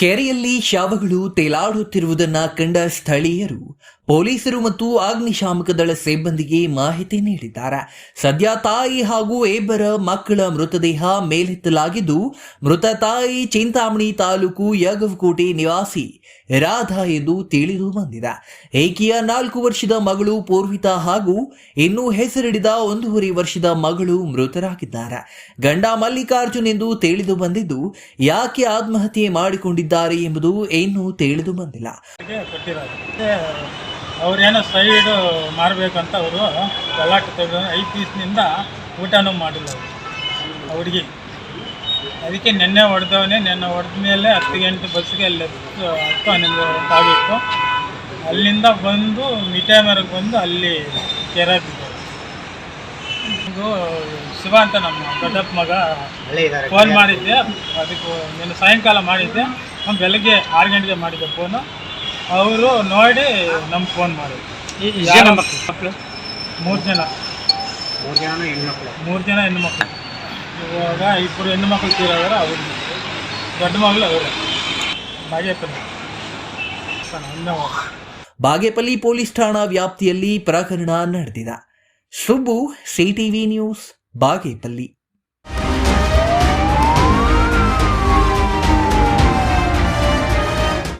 ಕೆರೆಯಲ್ಲಿ ಶವಗಳು ತೇಲಾಡುತ್ತಿರುವುದನ್ನ ಕಂಡ ಸ್ಥಳೀಯರು ಪೊಲೀಸರು ಮತ್ತು ಅಗ್ನಿಶಾಮಕ ದಳ ಸಿಬ್ಬಂದಿಗೆ ಮಾಹಿತಿ ನೀಡಿದ್ದಾರೆ. ಸದ್ಯ ತಾಯಿ ಹಾಗೂ ಇಬ್ಬರ ಮಕ್ಕಳ ಮೃತದೇಹ ಮೇಲೆತ್ತಲಾಗಿದ್ದು, ಮೃತ ತಾಯಿ ಚಿಂತಾಮಣಿ ತಾಲೂಕು ಯಗವಕೋಟೆ ನಿವಾಸಿ ರಾಧಾ ಎಂದು ತಿಳಿದು ಬಂದಿದೆ. ಏಕೆಯ ನಾಲ್ಕು ವರ್ಷದ ಮಗಳು ಪೂರ್ವಿತಾ ಹಾಗೂ ಇನ್ನೂ ಹೆಸರಿಡಿದ ಒಂದೂವರೆ ವರ್ಷದ ಮಗಳು ಮೃತರಾಗಿದ್ದಾರೆ. ಗಂಡ ಮಲ್ಲಿಕಾರ್ಜುನ್ ಎಂದು ತಿಳಿದು ಬಂದಿದ್ದು, ಯಾಕೆ ಆತ್ಮಹತ್ಯೆ ಮಾಡಿಕೊಂಡಿದ್ದಾರೆ ಎಂಬುದು ಇನ್ನೂ ತಿಳಿದು ಬಂದಿಲ್ಲ. ಅವ್ರೇನೋ ಸೈಡು ಮಾರಬೇಕಂತ ಅವರು ಗಲಾಟೆ ತೆಗೆದು ಐದು ದಿವಸದಿಂದ ಊಟನೂ ಮಾಡಿಲ್ಲ ಅವರು ಹುಡುಗಿ. ಅದಕ್ಕೆ ನೆನ್ನೆ ಹೊಡೆದವನೇ ನೆನ್ನೆ ಹೊಡೆದ ಮೇಲೆ ಹತ್ತು ಗಂಟೆ ಬಸ್ಸಿಗೆ ಅಲ್ಲಿ ಹತ್ತು ಹತ್ತು ಹನ್ನೊಂದು ಆಗಿತ್ತು. ಅಲ್ಲಿಂದ ಬಂದು ಮಿಠಾಮರಕ್ಕೆ ಬಂದು ಅಲ್ಲಿ ಕೆರೆ ಇದು ಶಿವ ಅಂತ ನಮ್ಮ ದೊಡ್ಡಪ್ಪ ಮಗ ಫೋನ್ ಮಾಡಿದ್ದೆ. ಅದಕ್ಕೆ ನಿನ್ನೆ ಸಾಯಂಕಾಲ ಮಾಡಿದ್ದೆ. ಬೆಳಗ್ಗೆ ಆರು ಗಂಟೆಗೆ ಮಾಡಿದ್ದೆ ಫೋನು. ಅವರು ನೋಡಿ ನಮ್ಗೆ ಫೋನ್ ಮಾಡಿದ್ರು ಯಾರ ಮಕ್ಕಳು ಮೂರು ಜನ. ಮೂರು ಜನ ಹೆಣ್ಮಕ್ಳು ಮೂರು ಜನ ಹೆಣ್ಮಕ್ಳು ಇವಾಗ ಇಬ್ಬರು ಹೆಣ್ಮಕ್ಳು ತೀರೋದ್ರೆ ಅವ್ರ ದೊಡ್ಡ ಮಗಳು ಅವರು. ಬಾಗೇಪಲ್ಲಿ. ಬಾಗೇಪಲ್ಲಿ ಪೊಲೀಸ್ ಠಾಣಾ ವ್ಯಾಪ್ತಿಯಲ್ಲಿ ಪ್ರಕರಣ ನಡೆದಿದೆ. Subbu CTV news Bagepalli.